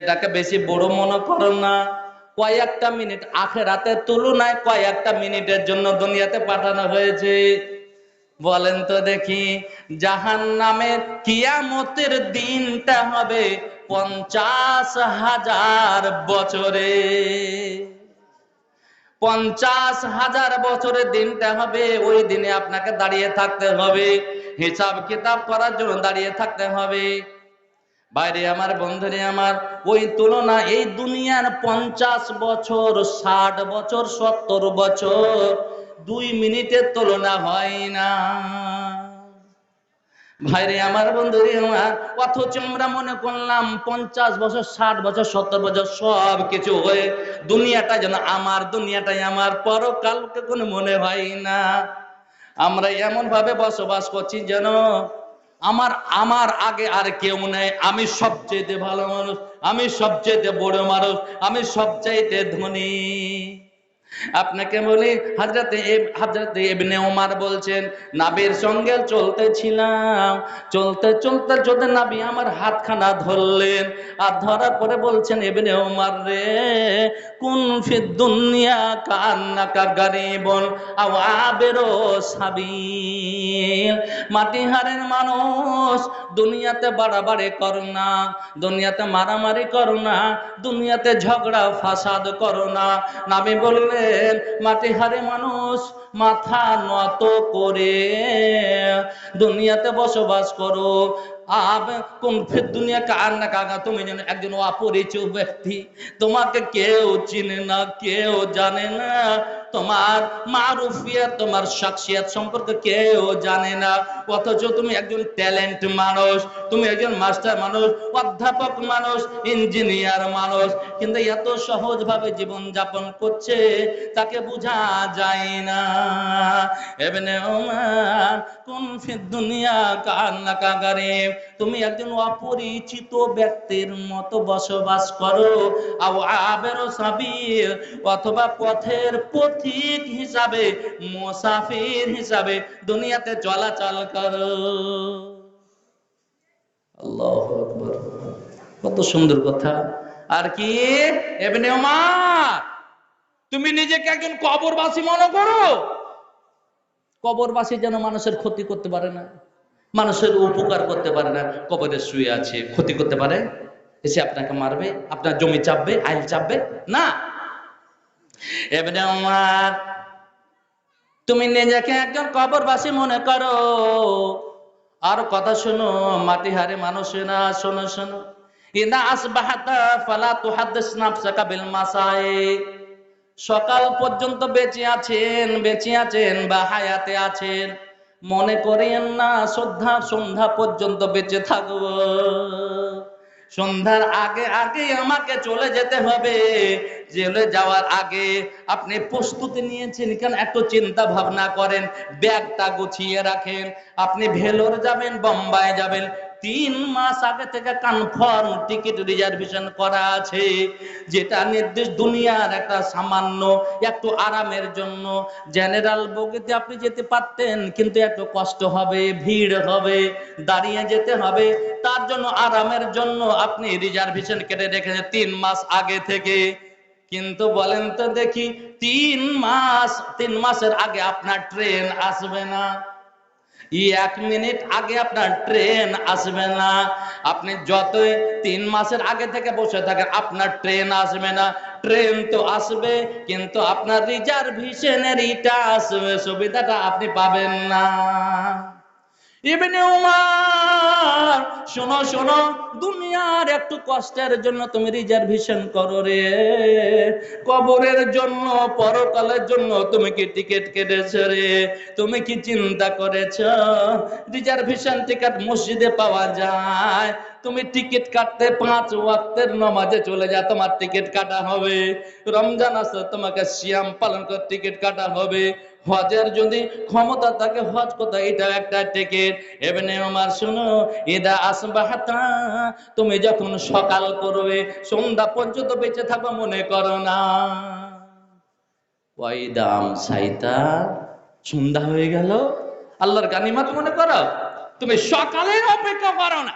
এটাকে বেশি বড় মনে করো না। কয়েকটা মিনিট আখেরাতের তুলনায় কয়েকটা মিনিটের জন্য দুনিয়াতে পাঠানো হয়েছে। বলেন তো দেখি জাহান নামের কিয়ামতের দিনটা হবে পঞ্চাশ হাজার বছরে। পঞ্চাশ হাজার বছরের দিনটা হবে, ওই দিনে আপনাকে দাঁড়িয়ে থাকতে হবে। হিসাব কিতাব করার জন্য দাঁড়িয়ে থাকতে হবে। বাইরে আমার বন্ধুরে আমার, ওই তুলনা এই দুনিয়ার পঞ্চাশ বছর, ষাট বছর, সত্তর বছর, দুই মিনিটের তুলনা হয় না। ভাইরে আমার বন্ধুরে আমার, অথচ আমরা মনে করলাম পঞ্চাশ বছর, ষাট বছর, সত্তর বছর সব কিছু হয়ে দুনিয়াটা যেন আমার, দুনিয়াটাই আমার, পরকালকে কোনো মনে হয় না। আমরা এমন ভাবে বসবাস করছি যেন আমার আমার আগে আর কেউ নেই। আমি সবচেয়ে ভালো মানুষ, আমি সবচেয়ে বড় মানুষ, আমি সবচাইতে ধনী। আপনাকে বলি হাজরাতে হাজরাতে ইবনে ওমর বলছেন, নাবির সঙ্গে চলতেছিলাম, চলতে চলতে চলতে নাবি আমার হাতখানা ধরলেন, আর ধরার পরে বলছেন, ইবনে ওমর রে, কোন ফি দুনিয়া কান্নাকা গারিবন আও আবেরো সাবিল। মাটিহারের মানুষ, দুনিয়াতে বাড়াবাড়ি করো না দুনিয়াতে মারামারি করো না দুনিয়াতে ঝগড়া ফাসাদ করো না নাবি বললেন মাটিহারে মানুষ মাথা নত করে। দুনিয়াতে বসবাস করো আব দুনিয়া কার না কাকা তুমি যেন একজন অপরিচিত ব্যক্তি। তোমাকে কেউ চিনে না, কেউ জানে না। তোমার মারুফিয়াত, তোমার শাকসিয়াত সম্পর্কে কেউ জানে না। অথচ তুমি একজন ট্যালেন্ট মানুষ, তুমি একজন মাস্টার মানুষ, অধ্যাপক মানুষ, ইঞ্জিনিয়ার মানুষ। কিন্তু এত সহজ ভাবে জীবন যাপন করছে, তাকে বোঝা যায় না। এমনি ওমান কোন ফির দুনিয়া কান্না কাগারে তুমি একজন অপরিচিত ব্যক্তির মতো বসবাস করো। আবেরো অথবা পথের পথিক হিসাবে, মুসাফির হিসাবে দুনিয়াতে চলাচল করো। কত সুন্দর কথা। আর কি? তুমি নিজেকে একজন কবরবাসী মনে করো? কবরবাসী যেন মানুষের ক্ষতি করতে পারে না। মানুষের উপকার করতে পারে না, কবরে শুয়ে আছে, ক্ষতি করতে পারে, এসে আপনাকে মারবে, আপনার জমি চাপবে, আইল চাপবে, না। এবারে আমার, তুমি নিজেকে একজন কবরবাসী মনে করো। আর কথা শোনো, মাটি হারে মানুষ না, শোনো শোনো। ইদা আসবাহাতা ফালা তুহাদ্দিস নাফসাকা বিল সকাল পর্যন্ত বেঁচে আছেন বেঁচে আছেন, বা হায়াতে আছেন। মনে করেন না শ্রদ্ধা, সন্ধ্যা পর্যন্ত বেঁচে থাকব। সন্ধ্যার আগে আগে আমাকে চলে যেতে হবে। জেলে যাওয়ার আগে আপনি প্রস্তুতি নিয়েছেন কেন? একটু চিন্তা ভাবনা করেন, ব্যাগটা গুছিয়ে রাখেন, আপনি ভেলোর যাবেন, বোম্বাই যাবেন তিন মাস আগে থেকে কনফার্ম টিকিট রিজার্ভেশন করা আছে। যেটা নির্দিষ্ট দুনিয়ার একটা সামান্য, একটু আরামের জন্য। জেনারেল বগিতে আপনি যেতে পারতেন, কিন্তু একটু কষ্ট হবে, ভিড় হবে, দাঁড়িয়ে যেতে হবে। তার জন্য আরামের জন্য আপনি রিজার্ভেশন কেটে রেখেছেন তিন মাস আগে থেকে। কিন্তু বলেন তো দেখি, তিন মাস, তিন মাসের আগে আপনার ট্রেন আসবে না। এক মিনিট আগে আপনার ট্রেন আসবে না। আপনি যতই তিন মাসের আগে থেকে বসে থাকেন, আপনার ট্রেন আসবে না। ট্রেন তো আসবে, কিন্তু আপনার রিজার্ভেশনের ইটা আসবে। সুবিধাটা আপনি পাবেন না। ইবনে উমার, শোনো শোনো, দুনিয়ার একটু কষ্টের জন্য তুমি রিজার্ভেশন করো রে। কবরের জন্য, পরকালের জন্য তুমি কি টিকিট কেটেছো রে? তুমি কি চিন্তা করেছ? রিজার্ভেশন টিকিট মসজিদে পাওয়া যায়। তুমি টিকিট কাটতে পাঁচ ওয়াক্তের নমাজে চলে যা তোমার টিকিট কাটা হবে। রমজান আসে তোমাকে সিয়াম পালন করে টিকিট কাটা হবে। হজের যদি ক্ষমতা থাকে, হজ কোথায়? এটা একটা টিকিট এমনি আমার শুনো, ইদা আসবাহাতা তুমি যখন সকাল করবে, সন্ধ্যা পর্যন্ত বেঁচে থাকো, মনে করো না। ওয়াইদাম সাইতা, সন্ধ্যা হয়ে গেল। আল্লাহর গানিমাত মনে করো, তুমি সকালের অপেক্ষা করো না।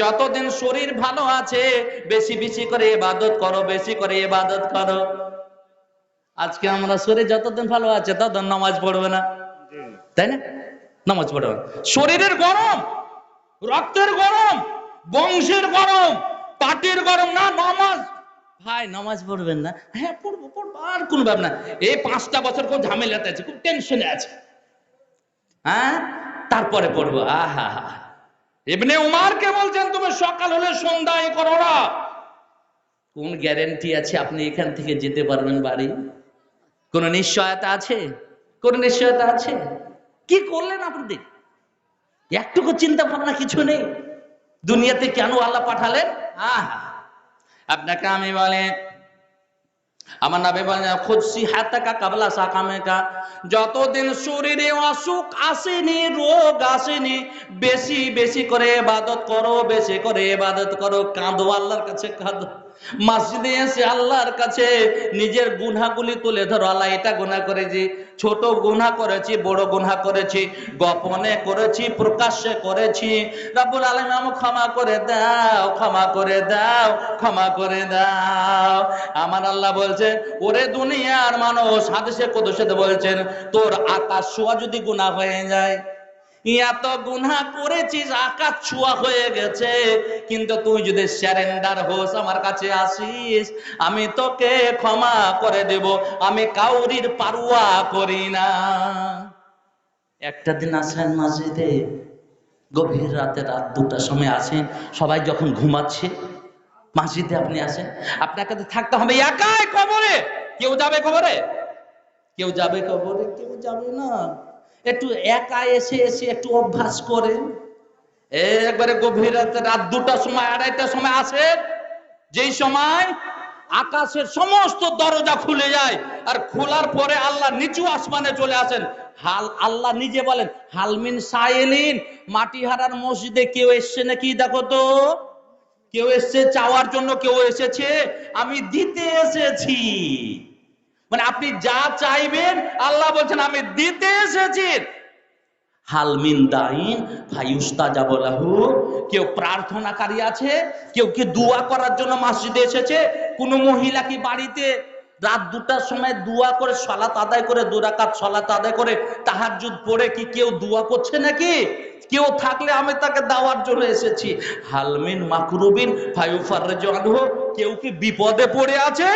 যতদিন শরীর ভালো আছে বেশি বেশি করে ইবাদত করো বেশি করে ইবাদত করো। আজকে আমরা শরীর যতদিন ভালো আছে ততদিন নামাজ পড়বে না। তাই না? নামাজ পড়বে না। শরীরের গরম রক্তের গরম বংশের গরম পাটির গরম না নামাজ। ভাই নামাজ পড়বেন না। হ্যাঁ পড়ব পড়ব আর কোনো ব্যাপার না। এই পাঁচটা বছর খুব ঝামেলাতে আছে খুব টেনশনে আছে। হ্যাঁ? তারপরে পড়ব। আহা এমনি উমারকে বলছেন, তুমি সকাল হলে সন্ধ্যায় করো না। কোন গ্যারেন্টি আছে? আপনি এখান থেকে যেতে পারবেন বাড়ি? কোন নিশ্চয়তা আছে? কোন নিশ্চয়তা আছে? কি করলেন আপনি? একটুকু চিন্তা ভাবনা কিছু নেই। দুনিয়াতে কেন আল্লাহ পাঠালেন? আহা। আপনাকে আমি বলে আমার নামে খুদসি হাতাকা কাবলা সাকামেকা। যতদিন শরীরে অসুখ আসেনি, রোগ আসেনি, বেশি বেশি করে ইবাদত করো, বেশি করে ইবাদত করো। কাঁদো, আল্লাহর কাছে কাঁদো। মসজিদে এসে আল্লাহর কাছে নিজের গুনাগুলি তুলে ধরো। আল্লাহ এটা গুনাহ করেছি, ছোট গুনাহ করেছি, বড় গুনাহ করেছি, গোপনে করেছি, প্রকাশ্যে করেছি। রাব্বুল আলামিন আমাকে ক্ষমা করে দাও, ক্ষমা করে দাও, ক্ষমা করে দাও। আমার আল্লাহ বলছে ওরে দুনিয়ার মানুষ, হাদিসে কুদসিতে বলছেন, তোর আকাশ ছোঁয়া যদি গুনাহ হয়ে যায় এত গুনাহ করেছিস, আকাশ ছোঁয়া হয়ে গেছে। কিন্তু তুই যদি স্যারেন্ডার হোস, আমার কাছে আসিস, আমি তোকে ক্ষমা করে দেব। আমি কাউরির পারুয়া করি না। একটা দিন আসেন মসজিদে, গভীর রাতে রাত দুটার সময় আসেন, সবাই যখন ঘুমাচ্ছে, মসজিদে আপনি আসেন আপনাকে তো থাকতে হবে একাই কবরে। কেউ যাবে কবরে? কেউ যাবে কবরে, কেউ যাবে না। একটু একা এসে এসে একটু অভ্যাস করেন। একবারে গভীর রাতে রাত দুটার সময়, আড়াইটার সময় আসে। যেই সময় আকাশের সমস্ত দরজা খুলে যায় আর খোলার পরে আল্লাহ নিচু আসমানে চলে আসেন। হাল, আল্লাহ নিজে বলেন হালমিন সাইলিন মাটি হারার মসজিদে কেউ এসছে নাকি? দেখো তো, কেউ এসছে, চাওয়ার জন্য কেউ এসেছে, আমি দিতে এসেছি। মানে আপনি যা চাইবেন, আল্লাহ বলছেন, আমি দিতে এসেছি। হালমিন দাইন কেউ প্রার্থনাকারী আছে, কেউ কি করার জন্য এসেছে? কোন মহিলা কি বাড়িতে রাত দুটার সময় করে আদায় করে সলাত আদায় করে কি কেউ দোয়া করছে নাকি? কেউ থাকলে আমি তাকে দাওয়ার জন্য এসেছি। হালমিন মাকরুবিন ফাইউফার কেউ কি বিপদে পড়ে আছে?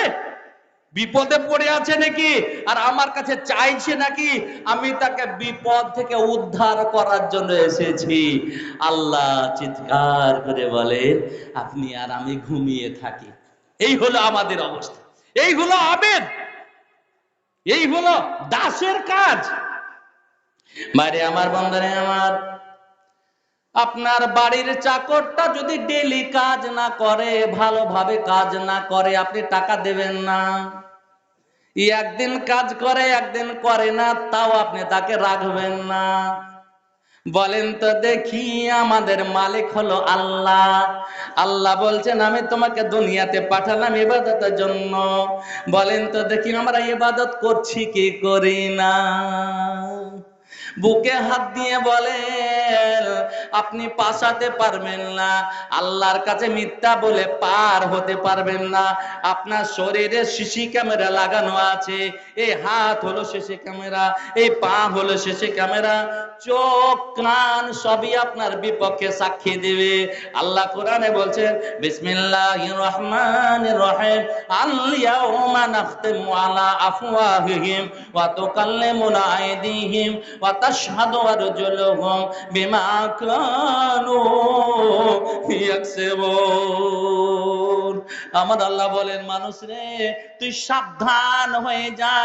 বিপদে পড়ে আছে নাকি? আর আমার কাছে চাইছে নাকি? আমি তাকে বিপদ থেকে উদ্ধার করার জন্য এসেছি। আল্লাহ চিৎকার করে বলেন আপনি আর আমি ঘুমিয়ে থাকি। এই হলো আমাদের অবস্থা। এই হলো আবেদ। এই হলো দাসের কাজ। বাইরে আমার বন্ধনে আমার। আপনার বাড়ির চাকরটা যদি ডেলি কাজ না করে, ভালোভাবে কাজ না করে, আপনি টাকা দেবেন না। একদিন কাজ করে, একদিন করে না, তাও আপনি তাকে রাখবেন না। বলেন তো দেখি, আমাদের মালিক হলো আল্লাহ। আল্লাহ বলছেন, আমি তোমাকে দুনিয়াতে পাঠালাম ইবাদতের জন্য। বলেন তো দেখি, আমরা ইবাদত করছি কি করি না? বুকে হাত দিয়ে বলেন আপনি পাশাতে পারবেন না। আল্লাহর কাছে মিথ্যা বলে পার হতে পারবেন না। আপনার শরীরে সিসি ক্যামেরা লাগানো আছে। এই হাত হলো সিসি ক্যামেরা এই পা হলো সিসি ক্যামেরা। চোখ, কান সবই আপনার বিপক্ষে সাক্ষী দিবে। আল্লাহ কোরআনে বলছেন, বিসমিল্লাহির রহিম। আল ইয়াউমা নাখতিমু আলা আফওয়াহিহিম ওয়া তুকাল্লিমুনা আইদিহিম ওয়া তাশহাদু আরজুলুহুম বিমা কানু আমার আল্লাহ বলেন মানুষ রে তুই সাবধান হয়ে যা।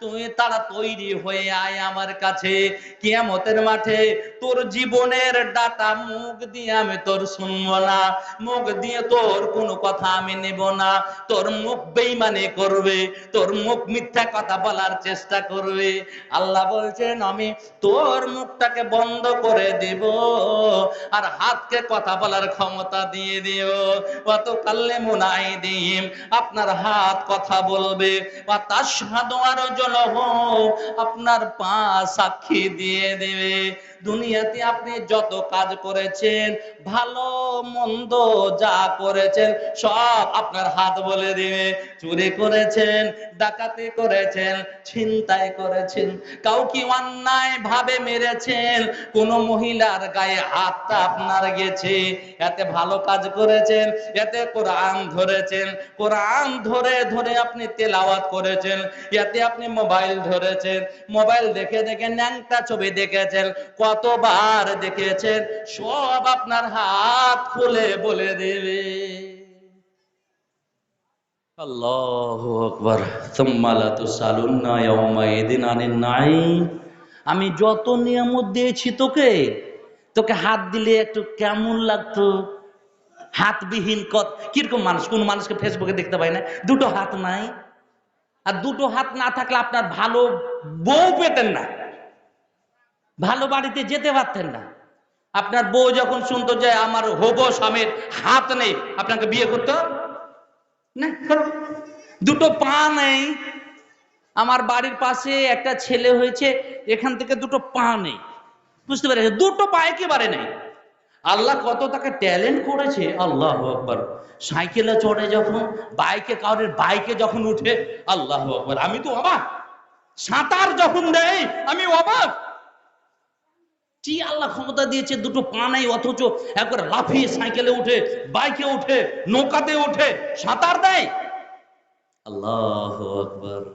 তুই তারা তৈরি হয়ে আয় আমার কাছে। কিয়ামতের মাঠে তোর জীবনের ডাটা মুখ দিয়ে আমি তোর শুনব না। মুখ দিয়ে তোর কোনো কথা আমি নেব না। তোর মুখ বেইমানি করবে, তোর মুখ মিথ্যা কথা বলার চেষ্টা করবে। আল্লাহ বলছেন, আমি তোর মুখটাকে বন্ধ করে দিব আর হাতকে কথা বলার ক্ষমতা দিয়ে দিও অত কাল্লে মুনাই দিম আপনার হাত কথা বলবে। বা তার সাধু আরও আপনার পা সাক্ষী দিয়ে দেবে। দুনিয়াতে আপনি যত কাজ করেছেন, ভালো, মন্দ যা করেছেন, সব আপনার হাত বলে দিবে। চুরি করেছেন, ডাকাতি করেছেন, ছিনতাই করেছেন, কাউকে অন্যায় ভাবে মেরেছেন, কোন মহিলার গায়ে হাতটা আপনার গেছে। এতে ভালো কাজ করেছেন, এতে কোরআন ধরেছেন, কোরআন ধরে ধরে আপনি তেলাওয়াত করেছেন, এতে আপনি মোবাইল ধরেছেন, মোবাইল দেখে দেখে ন্যাংটা ছবি দেখেছেন, কতবার দেখেছেন, সব আপনার হাত খুলে বলে দেবে। আমি যত নিয়ামত দিয়েছি তোকে তোকে হাত দিলে একটু কেমন লাগতো? হাতবিহীন কত কীরকম মানুষ? কোন মানুষকে ফেসবুকে দেখতে পাই না। দুটো হাত নাই। আর দুটো হাত না থাকলে আপনার ভালো বউ পেতেন না। ভালো বাড়িতে যেতে পারতেন না। আপনার বউ যখন শুনতো যে আমার হব স্বামীর হাত নেই, আপনাকে বিয়ে করতো না দুটো পা নেই। আমার বাড়ির পাশে একটা ছেলে হয়েছে, এখান থেকে দুটো পা নেই। বুঝতে পেরেছে দুটো পা একেবারে নেই? আল্লাহ কত তাকে ট্যালেন্ট করেছে? আল্লাহ আকবর। সাইকেলে চড়ে যখন, বাইকে কাউরের বাইকে যখন উঠে, আল্লাহ আকবর। আমি তো অবাক। সাঁতার যখন দেয় আমি অবাক। কি আল্লাহ ক্ষমতা দিয়েছে? দুটো পা নাই, অথচ একবার লাফিয়ে সাইকেলে উঠে, বাইকে উঠে, নৌকাতে উঠে, সাঁতার দেয়? আল্লাহ আকবর।